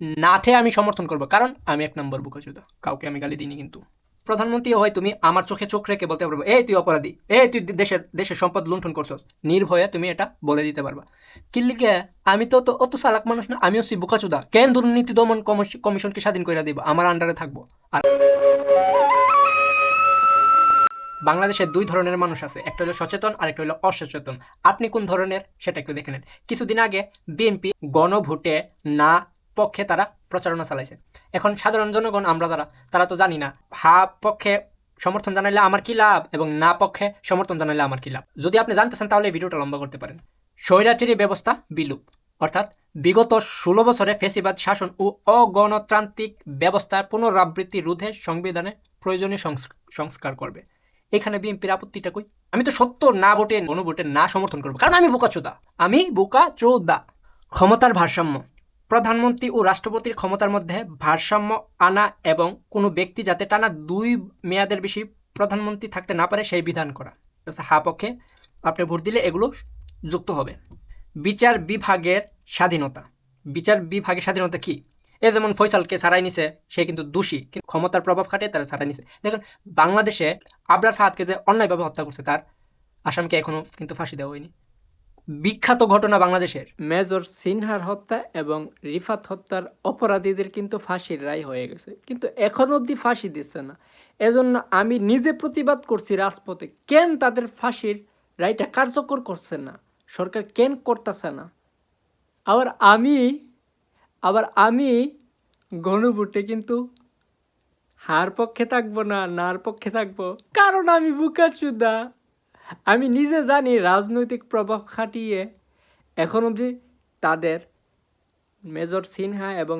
নাথে আমি সমর্থন করব, কারণ আমি এক নম্বর বুকাচুদা কাউকে আমি গালি দিইনি কিন্তু। প্রধানমন্ত্রী হয়, তুমি আমার চোখে চোখ রেখে বলতে পারব, এই তুই অপরাধী, এই তুই দেশের দেশের সম্পদ লুণ্ঠন করছস, নির্ভয়ে তুমি এটা বলে দিতে পারবা। কিল্লিকে আমি তো অত চালাক মানুষ না আমি হচ্ছি বুকাচুদা। কেন দুর্নীতি দমন কমিশ- কমিশনকে স্বাধীন করে দিব? আমার আন্ডারে থাকব। আর বাংলাদেশে দুই ধরনের মানুষ আছে, একটা হলো সচেতন আর একটা হলো অসচেতন। আপনি কোন ধরনের, সেটা একটু দেখে নেন। কিছুদিন আগে বিএনপি গণভোটে না পক্ষে তারা প্রচারণা চালাইছে। এখন সাধারণ জনগণ, আমরা যারা, তারা তো জানি না। হা পক্ষে সমর্থন জানাইলে আমার কি লাভ এবং না পক্ষে সমর্থন জানাইলে আমার কি লাভ? যদি আপনি জানতে চান তাহলে ভিডিওটা লম্বা করতে পারেন। স্বৈরাচারী ব্যবস্থা বিলুপ। অর্থাৎ বিগত ষোলো বছরে ফেসিবাদ, শাসন ও অগণতান্ত্রিক ব্যবস্থার পুনরাবৃত্তি রোধে সংবিধানে প্রয়োজনীয় সংস্কার করবে। এখানে বিএনপির আপত্তিটা কই? আমি তো সত্য না ভোটে গণভোটে না সমর্থন করব। কারণ আমি বোকা চোদা আমি বোকা চোদা ক্ষমতার ভারসাম্য। প্রধানমন্ত্রী ও রাষ্ট্রপতির ক্ষমতার মধ্যে ভারসাম্য আনা এবং কোনো ব্যক্তি যাতে টানা দুই মেয়াদের বেশি প্রধানমন্ত্রী থাকতে না পারে সেই বিধান করা। হা পক্ষে আপনি ভোট দিলে এগুলো যুক্ত হবে। বিচার বিভাগের স্বাধীনতা। বিচার বিভাগের স্বাধীনতা কি? এ যেমন ফৈসালকে ছাড়াই নিছে, সে কিন্তু দোষী, কিন্তু ক্ষমতার প্রভাব খাটিয়ে তারা ছাড়াই নিছে। দেখুন, বাংলাদেশে আবরার ফাহাদকে যে অন্যায়ভাবে হত্যা করছে, তার আসামকে এখনও কিন্তু ফাঁসি দেওয়া হয়নি। বিখ্যাত ঘটনা বাংলাদেশের। মেজর সিনহার হত্যা এবং রিফাত হত্যার অপরাধীদের কিন্তু ফাঁসির রায় হয়ে গেছে। কিন্তু এখন অবধি ফাঁসি দিচ্ছে না। এজন্য আমি নিজে প্রতিবাদ করছি রাজপথে, কেন তাদের ফাঁসির রায়টা কার্যকর করছে না? সরকার কেন করতেছে না? আবার আমি আবার আমি গণভোটে কিন্তু হার পক্ষে থাকব না, নার পক্ষে থাকব, কারণ আমি বুকাচুদা। আমি নিজে জানি রাজনৈতিক প্রভাব খাটিয়ে এখন অবধি তাদের, মেজর সিনহা এবং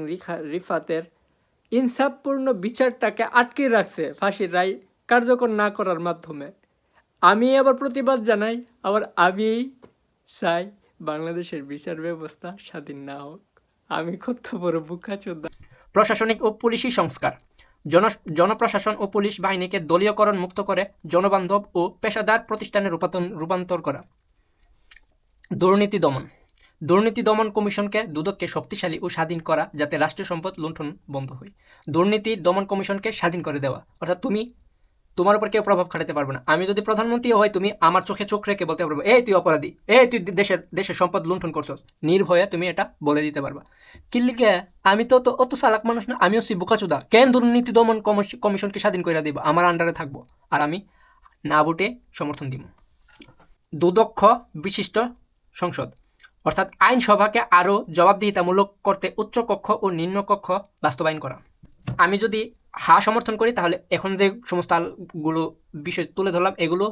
রিফাতের ইনসাফপূর্ণ বিচারটাকে আটকে রাখছে ফাঁসির রায় কার্যকর না করার মাধ্যমে। আমি আবার প্রতিবাদ জানাই, আবার আমি চাই বাংলাদেশের বিচার ব্যবস্থা স্বাধীন না হোক। আমি কত বড় বুকাচোদা। প্রশাসনিক ও পুলিশি সংস্কার। জন, জনপ্রশাসন ও পুলিশ বাহিনীকে দলীয়করণ মুক্ত করে জনবান্ধব ও পেশাদার প্রতিষ্ঠানে রূপান্তর করা। দুর্নীতি দমন। দুর্নীতি দমন কমিশনকে দুদককে শক্তিশালী ও স্বাধীন করা যাতে রাষ্ট্রীয় সম্পদ লুণ্ঠন বন্ধ হয়। দুর্নীতি দমন কমিশনকে স্বাধীন করে দেওয়া। অর্থাৎ তুমি তোমার উপর কেউ প্রভাব খাটাতে পারবে না। আমি যদি প্রধানমন্ত্রী হয় তুমি আমার চোখে চোখ রেখে বলতে পারব, এই তুই অপরাধী, এই তুই দেশের দেশের সম্পদ লুণ্ঠন করছস। নির্ভয়ে তুমি এটা বলে দিতে পারবা। কিল্লিকে আমি তো তো অত চালাক মানুষ না, আমিও হচ্ছি বোকাচুদা। কেন দুর্নীতি দমন কমিশনকে স্বাধীন করে দিব? আমার আন্ডারে থাকব, আর আমি না ভোটে সমর্থন দিব দুদক্ষ বিশিষ্ট সংসদ, অর্থাৎ আইনসভাকে আরও জবাবদিহিতামূলক করতে উচ্চ কক্ষ ও নিম্ন কক্ষ বাস্তবায়ন করা। আমি যদি হা সমর্থন করি, তাহলে এখন যে সমস্ত আলগুলো বিষয় তুলে ধরলাম, এগুলো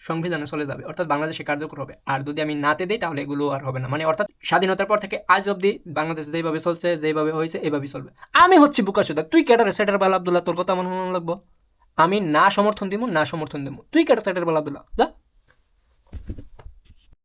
সংবিধানে চলে যাবে। অর্থাৎ বাংলাদেশে কার্যকর হবে। আর যদি আমি নাতে দিই, তাহলে এগুলো আর হবে না। মানে অর্থাৎ স্বাধীনতার পর থেকে আজ অবধি বাংলাদেশ যেভাবে চলছে, যেভাবে হয়েছে এইভাবেই চলবে। আমি হচ্ছি বুকাসুদা তুই কেটারে সেটার বাল আবদুল্লাহ, তোর কথা মনে লাগবো। আমি না সমর্থন দিব না সমর্থন দিব তুই কেটার সেটার বাল আবদুল্লাহ। যা।